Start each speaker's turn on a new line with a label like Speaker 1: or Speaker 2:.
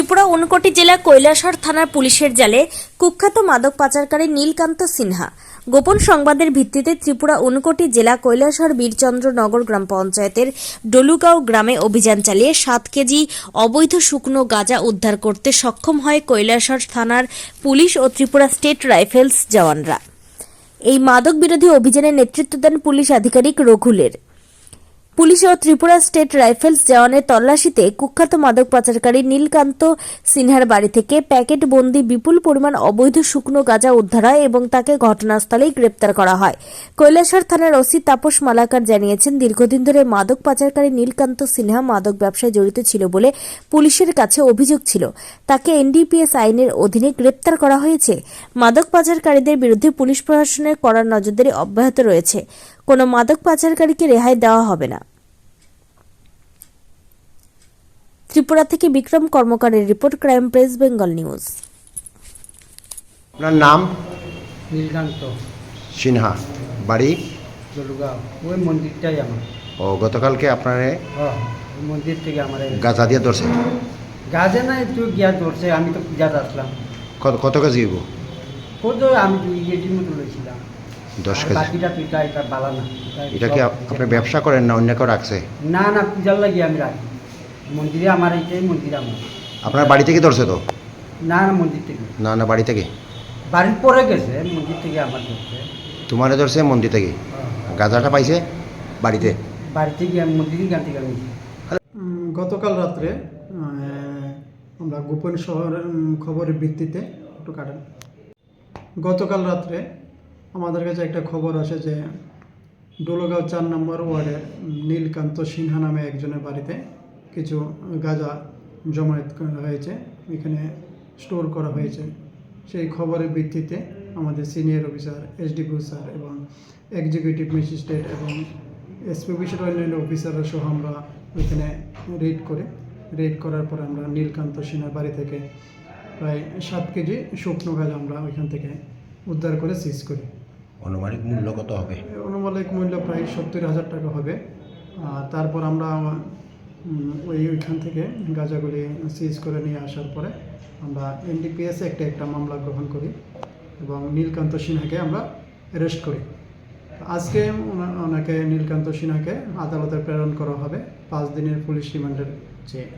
Speaker 1: ত্রিপুরা ঊনকোটি জেলা কৈলাসহর থানার পুলিশের জালে কুখ্যাত মাদক পাচারকারী নীলকান্ত সিনহা। গোপন সংবাদের ভিত্তিতে ত্রিপুরা ঊনকোটি জেলা কৈলাসহর বীরচন্দ্র নগর গ্রাম পঞ্চায়েতের ডলুগাঁও গ্রামে অভিযান চালিয়ে সাত কেজি অবৈধ শুকনো গাঁজা উদ্ধার করতে সক্ষম হয় কৈলাসহর থানার পুলিশ ও ত্রিপুরা স্টেট রাইফেলস জওয়ানরা। এই মাদক বিরোধী অভিযানে নেতৃত্ব দেন পুলিশ আধিকারিক রঘুলের। পুলিশ ও ত্রিপুরা স্টেট রাইফেলস জওয়ানের তল্লাশিতে কুখ্যাত মাদক পাচারকারী নীলকান্ত সিনহার বাড়ি থেকে প্যাকেট বন্দি বিপুল পরিমাণ অবৈধ শুকনো গাঁজা উদ্ধার হয় এবং তাকে ঘটনাস্থলেই গ্রেপ্তার করা হয়। কৈলাসর থানার ওসি তাপস মালাকার জানিয়েছেন, দীর্ঘদিন ধরে মাদক পাচারকারী নীলকান্ত সিনহা মাদক ব্যবসায় জড়িত ছিল বলে পুলিশের কাছে অভিযোগ ছিল। তাকে এনডিপিএস আইনের অধীনে গ্রেপ্তার করা হয়েছে। মাদক পাচারকারীদের বিরুদ্ধে পুলিশ প্রশাসনের কড়া নজরদারি অব্যাহত রয়েছে। কোনো মাদক পাচারকারীকে রেহাই দেওয়া হবে না। ত্রিপুরা থেকে Bikram কর্মকারের report crime press Bengal news.
Speaker 2: আপনার নাম?
Speaker 3: নীলকান্ত।
Speaker 2: সিনহা। বাড়ি?
Speaker 3: জলুগাঁও। ওই মন্দিরটাই আমার।
Speaker 2: ও গতকালকে আপনার
Speaker 3: হ্যাঁ ওই মন্দির থেকে আমার এই-
Speaker 2: গাছা দিয়ে ধরছে?
Speaker 3: গাছে না একটু গিয়া ধরছে আমি তো পূজাতে আসলাম।
Speaker 2: কত কত কেজি হইব?
Speaker 3: কত আমি দুই কেজির মতো লইছিলাম
Speaker 2: দশ কেজি।
Speaker 3: বাকিটা তো এটা বালা না
Speaker 2: এটা কি আপনি ব্যবসা করেন না অন্য কেউ রাখছে?
Speaker 3: না না পূজার লাগিয়ে আমি রাখি। মন্দিরে আমার এইটাই মন্দির আমার।
Speaker 2: আপনার বাড়ি থেকে ধরছে তো?
Speaker 3: না না মন্দির থেকে।
Speaker 2: না না বাড়ি থেকে?
Speaker 3: বাড়ির পরে গেছে মন্দির থেকে আমার ধরছে।
Speaker 2: তোমারে ধরছে মন্দির থেকে?
Speaker 3: হ্যাঁ।
Speaker 2: গাঁজাটা পাইছে বাড়িতে?
Speaker 3: বাড়িতে গিয়ে মন্দিরের গান থেকে আমি
Speaker 4: গতকাল রাত্রে আহ, আমরা গোপন শহর উম, খবরের ভিত্তিতে একটু কাটেন। গতকাল রাত্রে আমাদের কাছে একটা খবর আসে যে ডোলোগাঁও চার নম্বর ওয়ার্ডের নীলকান্ত সিনহা নামে একজনের বাড়িতে কিছু গাঁজা জমায়েত করা হয়েছে, এখানে স্টোর করা হয়েছে। সেই খবরের ভিত্তিতে আমাদের সিনিয়র অফিসার এসডিপিও স্যার এবং এক্সিকিউটিভ ম্যাজিস্ট্রেট এবং এসপি অফিসের অন্যান্য অফিসাররা সহ আমরা ওইখানে রেড করে, রেড করার পর আমরা নীলকান্ত সিনহার বাড়ি থেকে প্রায় সাত কেজি শুকনো গাছ আমরা ওইখান থেকে উদ্ধার করে সিজ করি।
Speaker 2: অনুমানিক মূল্য কত হবে?
Speaker 4: অনুমানিক মূল্য প্রায় সত্তর হাজার টাকা হবে। তারপর আমরা ওই ওইখান থেকে গাঁজাগুলি সিজ করে নিয়ে আসার পরে আমরা এনডিপিএস একটা একটা মামলা গ্রহণ করি এবং নীলকান্ত সিনহাকে আমরা অ্যারেস্ট করি। আজকে ওনাকে নীলকান্ত সিনহাকে আদালতে প্রেরণ করা হবে পাঁচ দিনের পুলিশ রিমান্ডের চেয়ে।